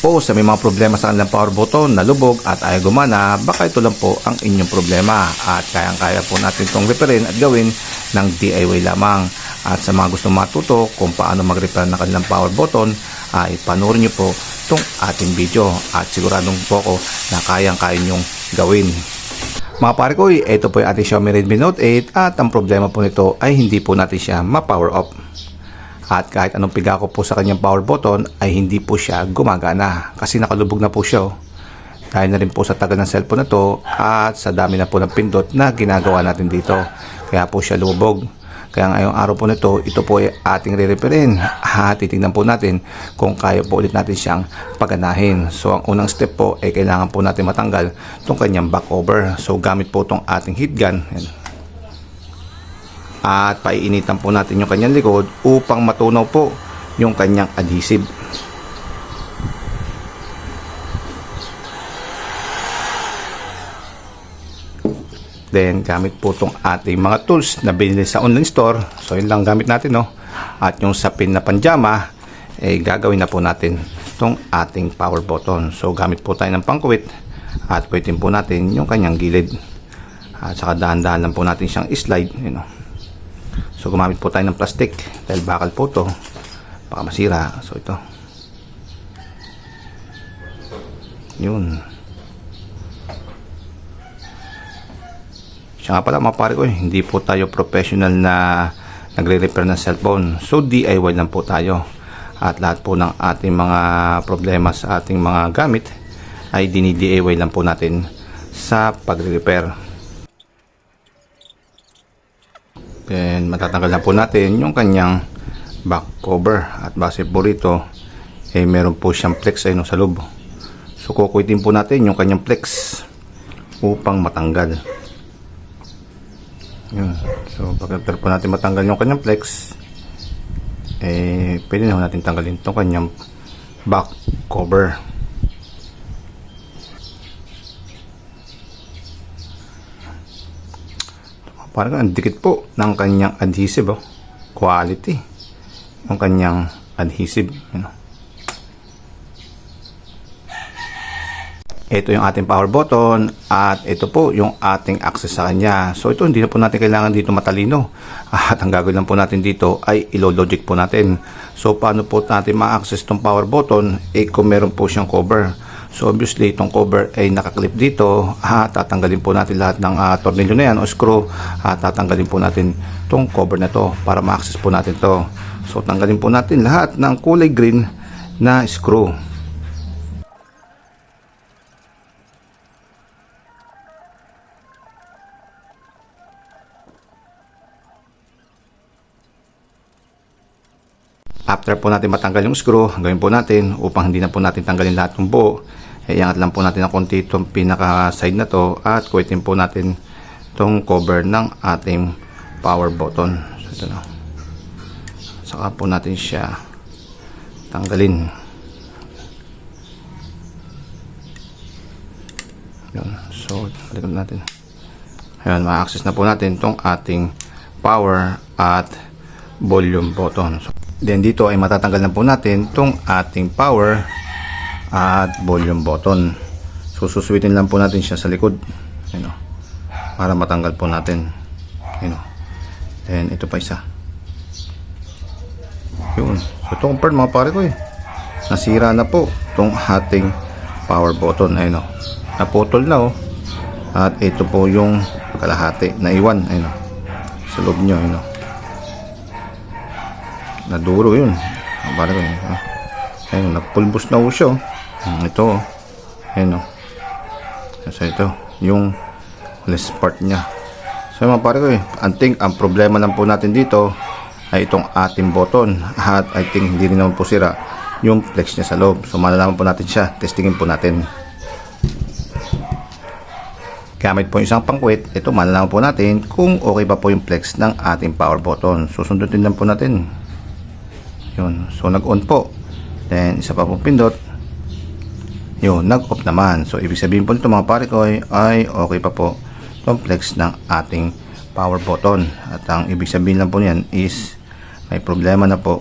o sa may mga problema sa kanilang power button na lubog at ayaw gumana, baka ito lang po ang inyong problema at kayang-kaya po natin itong repairin at gawin ng DIY lamang. At sa mga gusto matuto kung paano mag-repair ng kanilang power button, ay panoorin nyo po itong ating video at siguradong po ako na kayang-kaya nyong gawin. Mga pare ko, ito po yung ating Xiaomi Redmi Note 8 at ang problema po nito ay hindi po natin siya ma-power off. At kahit anong piga ko po sa kanyang power button ay hindi po siya gumagana kasi nakalubog na po siya. oh. Dahil na rin po sa tagal ng cellphone na to at sa dami na po ng pindot na ginagawa natin dito. Kaya po siya lumubog. Kaya ngayong araw po nito, ito po ay ating re-repairin. At titignan po natin kung kaya po ulit natin siyang paganahin. So ang unang step po ay kailangan po natin matanggal itong kanyang back over. So gamit po itong ating heat gun. At paiinitan po natin yung kanyang likod upang matunaw po yung kanyang adhesive. Then gamit po itong ating mga tools na binili sa online store. So yun lang gamit natin no. At yung sapin na panjama eh gagawin na po natin itong ating power button. So gamit po tayo ng pangkuwit at kuwitin po natin yung kanyang gilid. At saka dahan-dahan lang po natin siyang slide. You know. So gumamit po tayo ng plastic dahil bakal po to baka masira. So ito. Yun. Siya nga pala mga pare ko, eh, hindi po tayo professional na nagre-repair ng cellphone. So DIY lang po tayo. At lahat po ng ating mga problema sa ating mga gamit ay dini-DIY lang po natin sa pagre-repair. Then matatanggal na po natin yung kanyang back cover at base po rito eh meron po siyang flex ay no, sa loob. So kukuitin po natin yung kanyang flex upang matanggal. Yun. So pagka po natin matanggal yung kanyang flex eh pwede na natin tanggalin itong kanyang back cover. Parang ang dikit po ng kanyang adhesive oh. Quality. Yung kanyang adhesive. You know. Ito yung ating power button at ito po yung ating access sa kanya. So ito hindi na po natin kailangan dito matalino. At ang gagawin lang po natin dito ay ilo-logic po natin. So paano po natin ma-access tong power button? Eh kung meron po siyang cover. So obviously itong cover ay nakaklip dito. At tatanggalin po natin lahat ng uh, tornilyo na yan o screw. At tatanggalin po natin itong cover na to para ma-access po natin to. So tanggalin po natin lahat ng kulay green na screw. After po natin matanggal yung screw, gawin po natin upang hindi na po natin tanggalin lahat ng buo. Eh, iangat lang po natin ng konti itong pinaka side na to at kuwitin po natin itong cover ng ating power button. So, ito na. Saka po natin siya tanggalin. Yun. So, balikan natin. Ayan, ma-access na po natin itong ating power at volume button. So, Then dito ay matatanggal na po natin itong ating power at volume button. So susuwitin lang po natin siya sa likod. You know, para matanggal po natin. You know. Then ito pa isa. Yun. So ito compared mga pare ko eh. Nasira na po itong ating power button. Ayun o. Naputol na oh. At ito po yung kalahati na iwan. Ayun o. Sa loob nyo. Ayun o naduro yun. Ang parang ko ah. ayun nagpulbos na siya oh. Hmm, ito oh. ayun oh. so ito yung less part niya. So mga pare ko eh anting ang problema lang po natin dito ay itong ating button. At I think hindi rin naman po sira yung flex niya sa loob. So malalaman po natin siya. Testingin po natin. Gamit po yung isang pangkwit ito malalaman po natin kung okay pa po yung flex ng ating power button. Susundutin lang po natin yun. So, nag-on po. Then, isa pa pong pindot. Yun, nag-off naman. So, ibig sabihin po nito mga pare ko ay, ay okay pa po complex ng ating power button. At ang ibig sabihin lang po niyan is may problema na po.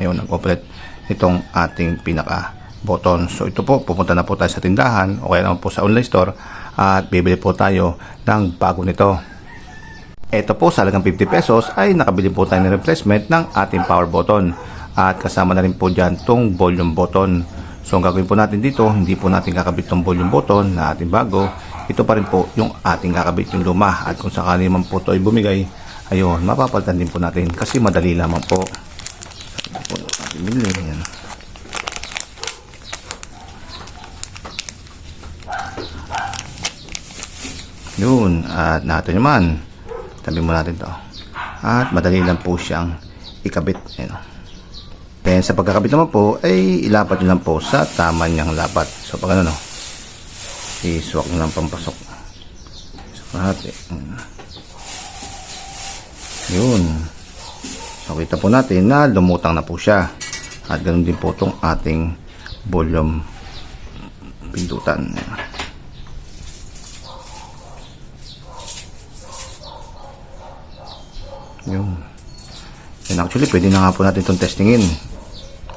Ayun, nag-operate itong ating pinaka button. So ito po, pupunta na po tayo sa tindahan o kaya naman po sa online store at bibili po tayo ng bago nito. Ito po sa halagang 50 pesos ay nakabili po tayo ng replacement ng ating power button at kasama na rin po dyan tong volume button. So ang gagawin po natin dito, hindi po natin kakabit tong volume button na ating bago. Ito pa rin po yung ating kakabit yung luma at kung sakali man po ito ay bumigay, ayun, mapapalitan din po natin kasi madali lamang po. Ito po natin. Yan. Yun, at natin naman. Tabi mo natin to. At madali lang po siyang ikabit. Ayan. Then sa pagkakabit naman po, ay ilapat nyo lang po sa tama niyang lapat. So pag ano no, isuwak nyo lang pampasok. Isok natin. Yun. So kita po natin na lumutang na po siya. At ganoon din po itong ating volume pindutan. Yun. And actually, pwede na nga po natin itong testingin.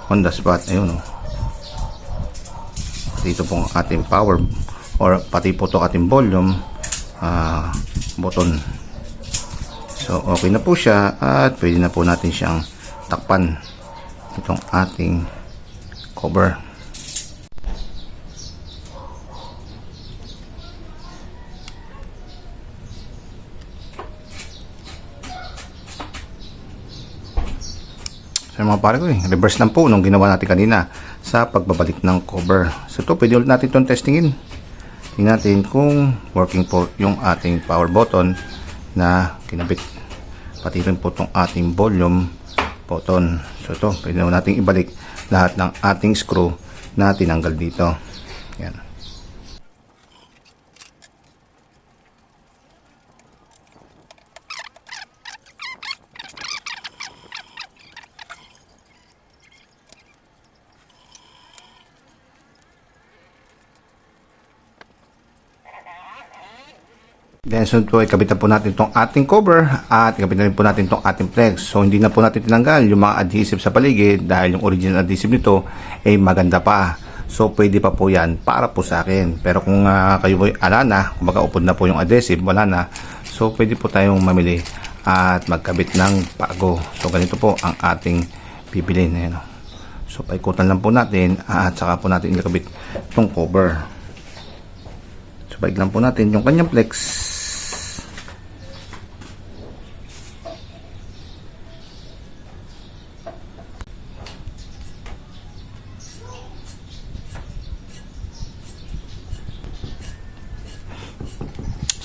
On the spot. Ayun, oh. Dito pong ating power or pati po ito ating volume ah, button. So, okay na po siya at pwede na po natin siyang takpan itong ating cover. So mga pare ko eh, reverse lang po nung ginawa natin kanina sa pagbabalik ng cover. So ito, pwede ulit natin itong testingin. Tingnan natin kung working po yung ating power button na kinabit. Pati rin po itong ating volume button. So ito, pwede na natin ibalik lahat ng ating screw na tinanggal dito. Yan. Then sunod po, ikabit na po natin itong ating cover at ikabit na rin po natin itong ating flex. So hindi na po natin tinanggal yung mga adhesive sa paligid dahil yung original adhesive nito ay maganda pa. So pwede pa po yan para po sa akin. Pero kung uh, kayo ay ala na, kung upod na po yung adhesive, wala na. So pwede po tayong mamili at magkabit ng bago. So ganito po ang ating bibilin. Ayan, oh. So paikutan lang po natin at saka po natin ikabit itong cover. So balik lang po natin yung kanyang flex.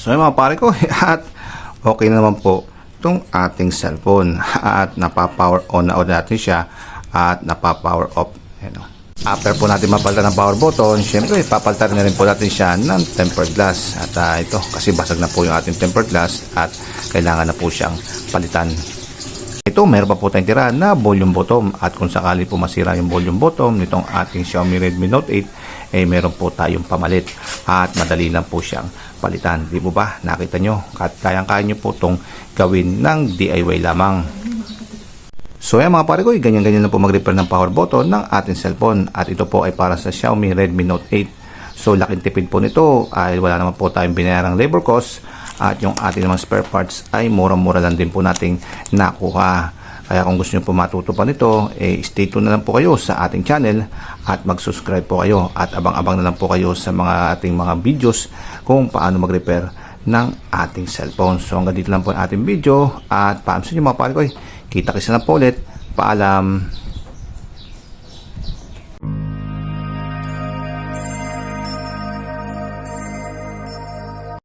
So yung mga pare ko at okay na naman po itong ating cellphone at napapower on na on natin siya at napapower off. Ayan o. After po natin mapalitan ng power button, syempre papalitan na rin po natin siya ng tempered glass. At uh, ito kasi basag na po yung ating tempered glass at kailangan na po siyang palitan. Ito, meron pa po tayong tira na volume bottom at kung sakali po masira yung volume bottom nitong ating Xiaomi Redmi Note 8 eh meron po tayong pamalit at madali lang po siyang palitan. Di po ba? Nakita nyo? At kayang-kaya nyo po itong gawin ng DIY lamang. So yan mga pare ko, ganyan-ganyan na po mag-repair ng power button ng ating cellphone at ito po ay para sa Xiaomi Redmi Note 8. So laking tipid po nito ay wala naman po tayong binayarang labor cost at yung ating mga spare parts ay mura-mura lang din po nating nakuha. Kaya kung gusto nyo po matuto pa nito, eh, stay tuned na lang po kayo sa ating channel at mag-subscribe po kayo at abang-abang na lang po kayo sa mga ating mga videos kung paano mag-repair ng ating cellphone. So hanggang dito lang po ang ating video at paano sa inyo mga pare ko. Kita kasi na po ulit. Paalam.